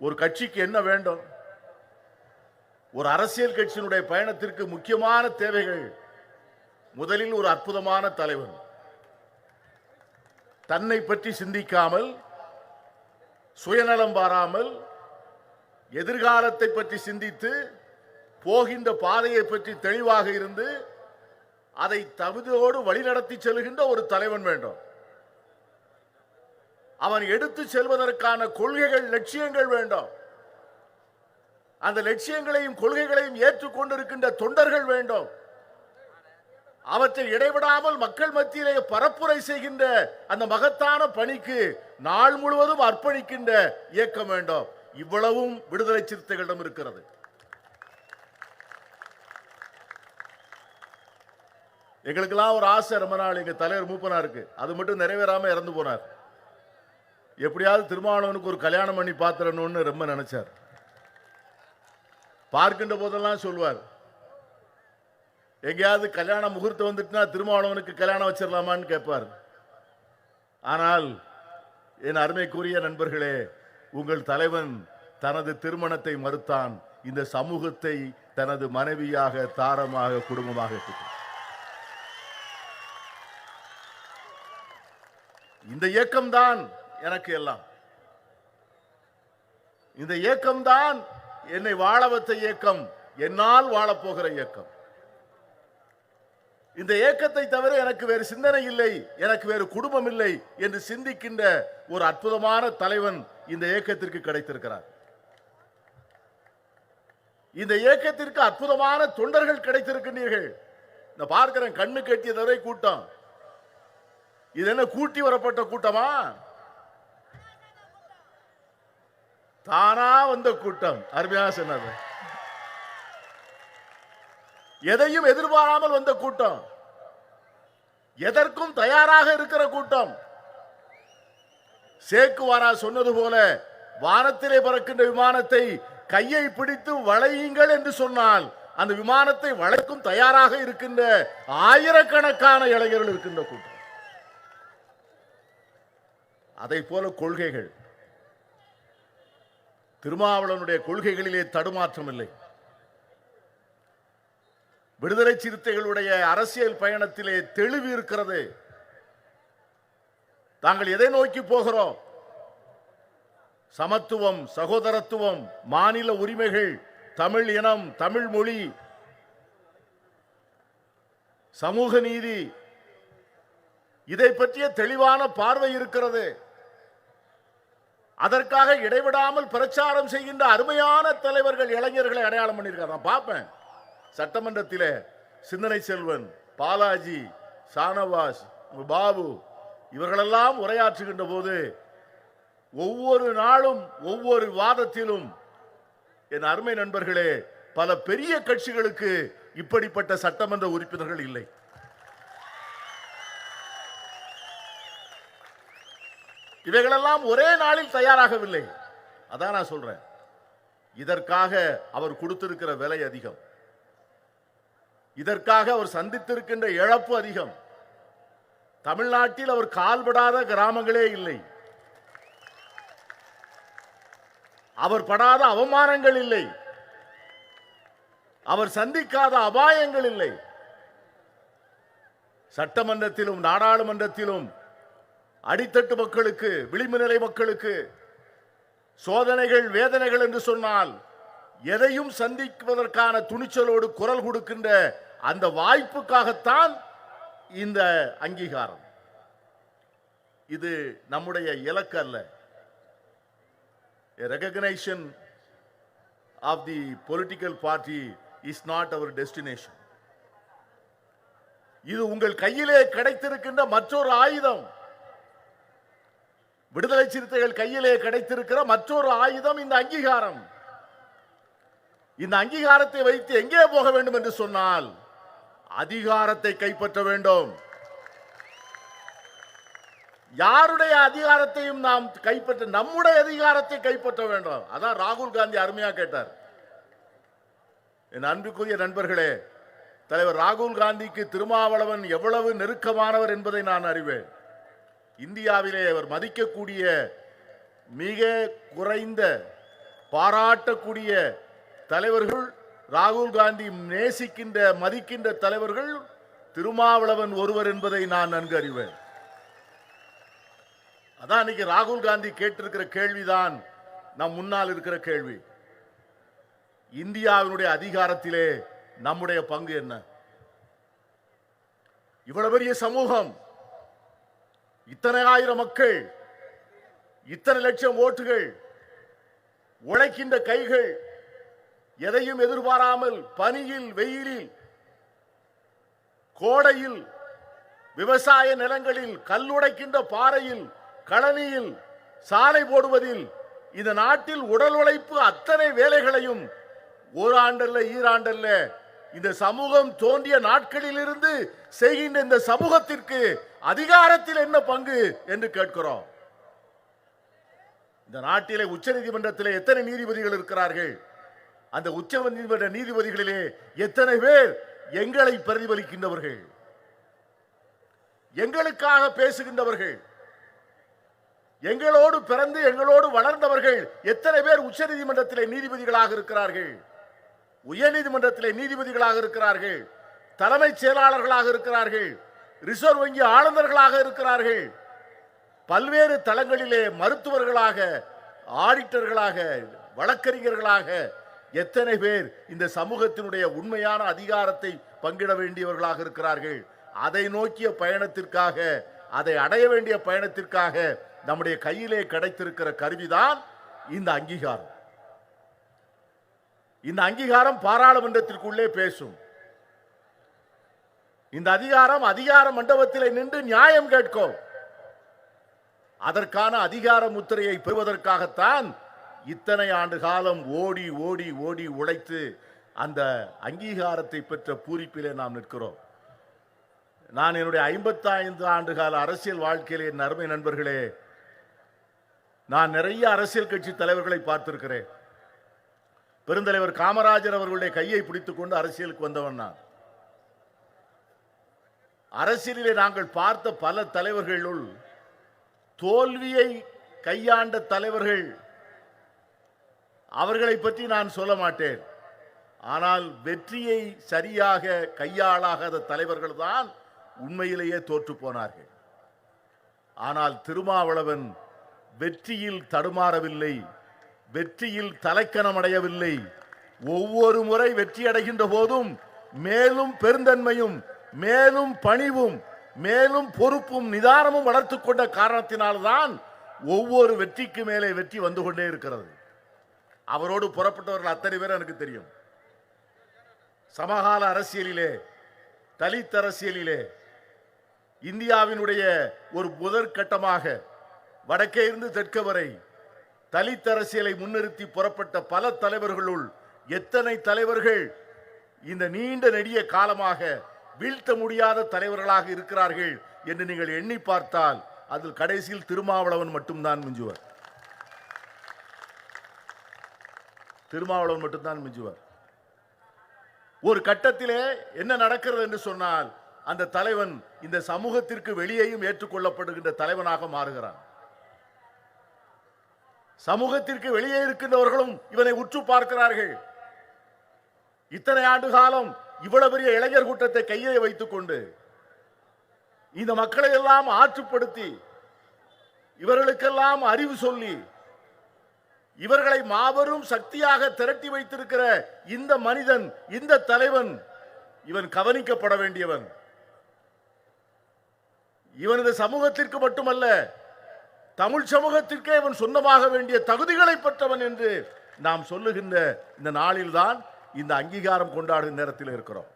ஒரு கட்சிக்கு என்ன வேண்டும்? ஒரு அரசியல் கட்சியினுடைய பயணத்திற்கு முக்கியமான தேவைகள் முதலில் ஒரு அற்புதமான தலைவன். தன்னை பற்றி சிந்திக்காமல் சுயநலம் பாராமல் எதிர்காலத்தை பற்றி சிந்தித்து போகின்ற பாதையை பற்றி தெளிவாக இருந்து அதை தகுதியோடு வழிநடத்தி செல்கின்ற ஒரு தலைவன் வேண்டும். அவன் எடுத்து செல்வதற்கான கொள்கைகள் லட்சியங்கள் வேண்டும். அந்த லட்சியங்களையும் கொள்கைகளையும் ஏற்றுக்கொண்டிருக்கின்ற தொண்டர்கள் வேண்டும். அவற்றை இடைவிடாமல் மக்கள் மத்தியிலே பரப்புரை செய்கின்ற அந்த மகத்தான பணிக்கு நாள் முழுவதும் அர்ப்பணிக்கின்ற இயக்கம் வேண்டும். இவ்வளவும் விடுதலை சிறுத்தைகளிடம் இருக்கிறது. எங்களுக்கெல்லாம் ஒரு ஆசை ரொம்ப நாள். எங்க தலைவர் மூப்பனா இருக்கு. அது மட்டும் நிறைவேறாமல் இறந்து போனார். எப்படியாவது திருமாவளவனுக்கு ஒரு கல்யாணம் பண்ணி பார்த்துடணும்னு ரொம்ப நினைச்சார். பார்க்கின்ற போதெல்லாம் சொல்வார் எங்கேயாவது கல்யாண முகூர்த்தம் வந்துட்டுனா திருமாவளவனுக்கு கல்யாணம் வச்சிடலாமான்னு கேட்பார். ஆனால் என் அருமைக்குரிய நண்பர்களே உங்கள் தலைவன் தனது திருமணத்தை மறுத்தான். இந்த சமூகத்தை தனது மனைவியாக தாரமாக குடும்பமாக ஏற்றுக்கொண்டார். இந்த இயக்கம்தான் எனக்கு எல்லாம். இந்த இயக்கம்தான் என்னை வாழ வைத்த இயக்கம் என்னால் வாழப் போகிற இயக்கம். இந்த இயக்கத்தை தவிர எனக்கு வேறு சிந்தனை இல்லை எனக்கு வேறு குடும்பம் இல்லை என்று சிந்திக்கின்ற ஒரு அற்புதமான தலைவன் இந்த இயக்கத்திற்கு கிடைத்திருக்கிறார். இந்த இயக்கத்திற்கு அற்புதமான தொண்டர்கள் கிடைத்திருக்கின்றீர்கள். நான் பார்க்கிறேன் கண்ணு கட்டியதவரை கூட்டம். இது என்ன கூட்டி வரப்பட்ட கூட்டமா? தானா வந்த கூட்டம். அருமையாக சொன்னது. எதையும் எதிர்பாராமல் வந்த கூட்டம். எதற்கும் தயாராக இருக்கிற கூட்டம். சேக்குவாரா சொன்னது போல வானத்திலே பறக்கின்ற விமானத்தை கையை பிடித்து வளையுங்கள் என்று சொன்னால் அந்த விமானத்தை வளைக்கும் தயாராக இருக்கின்ற ஆயிரக்கணக்கான இளைஞர்கள் இருக்கின்ற கூட்டம். அதை போல கொள்கைகள். திருமாவளவனுடைய கொள்கைகளிலே தடுமாற்றம் இல்லை விடுதலை சிறுத்தைகளுடைய அரசியல் பயணத்திலே தெளிவு இருக்கிறது. தாங்கள் எதை நோக்கி போகிறோம்? சமத்துவம் சகோதரத்துவம் மாநில உரிமைகள் தமிழ் இனம் தமிழ் மொழி சமூக நீதி. இதை பற்றிய தெளிவான பார்வை இருக்கிறது. அதற்காக இடைவிடாமல் பிரச்சாரம் செய்கின்ற அருமையான தலைவர்கள் இளைஞர்களை அடையாளம் பண்ணியிருக்காரு. நான் பார்ப்பேன். சட்டமன்றத்தில் சிந்தனை செல்வன் பாலாஜி ஷானவாஸ் பாபு இவர்களெல்லாம் உரையாற்றுகின்ற போது ஒவ்வொரு நாளும் ஒவ்வொரு வாதத்திலும் என் அருமை நண்பர்களே பல பெரிய கட்சிகளுக்கு இப்படிப்பட்ட சட்டமன்ற உறுப்பினர்கள் இல்லை. இவைகளெல்லாம் ஒரே நாளில் தயாராகவில்லை. அதான் நான் சொல்றேன். இதற்காக அவர் கொடுத்திருக்கிற விலை அதிகம். இதற்காக அவர் சந்தித்திருக்கின்ற இழப்பு அதிகம். தமிழ்நாட்டில் அவர் கால்படாத கிராமங்களே இல்லை. அவர் படாத அவமானங்கள் இல்லை. அவர் சந்திக்காத அபாயங்கள் இல்லை. சட்டமன்றத்திலும் நாடாளுமன்றத்திலும் அடித்தட்டு மக்களுக்கு விளிம்பு நிலை மக்களுக்கு சோதனைகள் வேதனைகள் என்று சொன்னால் எதையும் சந்திப்பதற்கான துணிச்சலோடு குரல் கொடுக்கின்ற அந்த வாய்ப்புக்காகத்தான் இந்த அங்கீகாரம். இது நம்முடைய இலக்கு அல்ல. Recognition of the political party is not our destination இது உங்கள் கையிலே கிடைத்திருக்கின்ற மற்றொரு ஆயுதம். விடுதலை சிறுத்தைகள் கையிலே கிடைத்திருக்கிற மற்றொரு ஆயுதம் இந்த அங்கீகாரம். இந்த அங்கீகாரத்தை வைத்து எங்கே போக வேண்டும் என்று சொன்னால் அதிகாரத்தை கைப்பற்ற வேண்டும். யாருடைய அதிகாரத்தையும் நாம் கைப்பற்ற நம்முடைய அதிகாரத்தை கைப்பற்ற வேண்டும். அதான் ராகுல் காந்தி அருமையா கேட்டார். என் அன்புக்குரிய நண்பர்களே தலைவர் ராகுல் காந்திக்கு திருமாவளவன் எவ்வளவு நெருக்கமானவர் என்பதை நான் அறிவேன். இந்தியாவிலே அவர் மதிக்கக்கூடிய மிக குறைந்த பாராட்டக்கூடிய தலைவர்கள் ராகுல் காந்தி நேசிக்கின்ற மதிக்கின்ற தலைவர்கள் திருமாவளவன் ஒருவர் என்பதை நான் நன்கு அறிவேன். அதான் இன்னைக்கு ராகுல் காந்தி கேட்டிருக்கிற கேள்விதான் நம் முன்னால் இருக்கிற கேள்வி. இந்தியாவினுடைய அதிகாரத்திலே நம்முடைய பங்கு என்ன? இவ்வளவு பெரிய சமூகம் இத்தனை ஆயிரம் மக்கள் இத்தனை லட்சம் ஓட்டுகள் உழைக்கின்ற கைகள் எதையும் எதிர்பாராமல் பனியில் வெயிலில் கோடையில் விவசாய நிலங்களில் கல்லுடைக்கின்ற பாறையில் கழனியில் சாலை போடுவதில் இந்த நாட்டில் உடல் உழைப்பு அத்தனை வேலைகளையும் ஓராண்டல்ல ஈராண்டல்ல இந்த சமூகம் தோன்றிய நாட்களிலிருந்து செய்கின்ற இந்த சமூகத்திற்கு அதிகாரத்தில் என்ன பங்கு என்று கேட்கிறோம். இந்த நாட்டிலே உச்ச நீதிமன்றத்திலே எத்தனை நீதிபதிகள் இருக்கிறார்கள்? அந்த உச்ச நீதிமன்ற நீதிபதிகளிலே எத்தனை பேர் எங்களை பிரதிபலிக்கின்றவர்கள்? எங்களுக்காக பேசுகின்றவர்கள்? எங்களோடு பிறந்து எங்களோடு வளர்ந்தவர்கள் எத்தனை பேர் உச்சநீதிமன்றத்திலே நீதிபதிகளாக இருக்கிறார்கள்? உயர்நீதிமன்றத்திலே நீதிபதிகளாக இருக்கிறார்கள் தலைமைச் செயலாளர்களாக இருக்கிறார்கள் ரிசர்வ் வங்கி ஆளுநர்களாக இருக்கிறார்கள். பல்வேறு தளங்களிலே மருத்துவர்களாக ஆடிட்டர்களாக வழக்கறிஞர்களாக எத்தனை பேர் இந்த சமூகத்தினுடைய உண்மையான அதிகாரத்தை பங்கிட வேண்டியவர்களாக இருக்கிறார்கள். அதை நோக்கிய பயணத்திற்காக அதை அடைய வேண்டிய பயணத்திற்காக நம்முடைய கையிலே கிடைத்திருக்கிற கருவிதான் இந்த அங்கீகாரம். இந்த அங்கீகாரம் பாராளுமன்றத்திற்குள்ளே பேசும். இந்த அதிகாரம் அதிகார மண்டபத்தில் நின்று நியாயம் கேட்கும். அதற்கான அதிகார முத்திரையை பெறுவதற்காகத்தான் இத்தனை ஆண்டு காலம் ஓடி ஓடி ஓடி உழைத்து அந்த அங்கீகாரத்தை பெற்ற பூரிப்பிலே நாம் நிற்கிறோம். நான் என்னுடைய ஐம்பத்தைந்து ஆண்டு கால அரசியல் வாழ்க்கையிலே என் அருமை நண்பர்களே நான் நிறைய அரசியல் கட்சி தலைவர்களை பார்த்திருக்கிறேன். பெருந்தலைவர் காமராஜர் அவர்களுடைய கையை பிடித்துக்கொண்டு அரசியலுக்கு வந்தவன் நான். அரசியலிலே நாங்கள் பார்த்த பல தலைவர்களுள் தோல்வியை கையாண்ட தலைவர்கள் அவர்களை பற்றி நான் சொல்ல மாட்டேன். ஆனால் வெற்றியை சரியாக கையாளாகாத தலைவர்கள் தான் உண்மையிலேயே தோற்று போனார்கள். ஆனால் திருமாவளவன் வெற்றியில் தடுமாறவில்லை. வெற்றியில் தலைக்கணம் அடையவில்லை ஒவ்வொரு முறை வெற்றி அடைகின்ற போதும் மேலும் பெருந்தன்மையும் மேலும் பணிவும் மேலும் பொறுப்பும் நிதானமும் வளர்த்து கொண்ட காரணத்தினால்தான் ஒவ்வொரு வெற்றிக்கு மேலே வெற்றி வந்து கொண்டே இருக்கிறது. அவரோடு புறப்பட்டவர்கள் அத்தனை பேர் எனக்கு தெரியும். சமகால அரசியலிலே தலித் அரசியலிலே இந்தியாவினுடைய ஒரு முதற்கட்டமாக வடக்கே இருந்து தெற்க வரை தலித் அரசியலை முன்னிறுத்தி புறப்பட்ட பல தலைவர்களுள் எத்தனை தலைவர்கள் இந்த நீண்ட நெடிய காலமாக வீழ்த்த முடியாத தலைவர்களாக இருக்கிறார்கள் என்று நீங்கள் எண்ணி பார்த்தால் அதில் கடைசியில் திருமாவளவன் மட்டும்தான் மிஞ்சுவர். திருமாவளவன் மட்டும்தான் மிஞ்சுவர். ஒரு கட்டத்திலே என்ன நடக்கிறது என்று சொன்னால் அந்த தலைவன் இந்த சமூகத்திற்கு வெளியேயும் ஏற்றுக்கொள்ளப்படுகின்ற தலைவனாக மாறுகிறான். சமூகத்திற்கு வெளியே இருக்கின்றவர்களும் இவனை உற்று பார்க்கிறார்கள். இத்தனை ஆண்டு காலம் இவ்வளவு பெரிய இளைஞர் கூட்டத்தை கையிலே வைத்துக் கொண்டு இந்த மக்களை எல்லாம் ஆற்றுப்படுத்தி இவர்களுக்கெல்லாம் அறிவு சொல்லி இவர்களை மாபெரும் சக்தியாக திரட்டி வைத்திருக்கிற இந்த மனிதன் இந்த தலைவன் இவன் கவனிக்கப்பட வேண்டியவன். இவனது சமூகத்திற்கு மட்டுமல்ல தமிழ் சமூகத்திற்கே இவன் சொந்தமாக வேண்டிய தகுதிகளை பெற்றவன் என்று நாம் சொல்லுகின்ற இந்த நாளில்தான் இந்த அங்கீகாரம் கொண்டாடும் நேரத்தில் இருக்கிறோம்.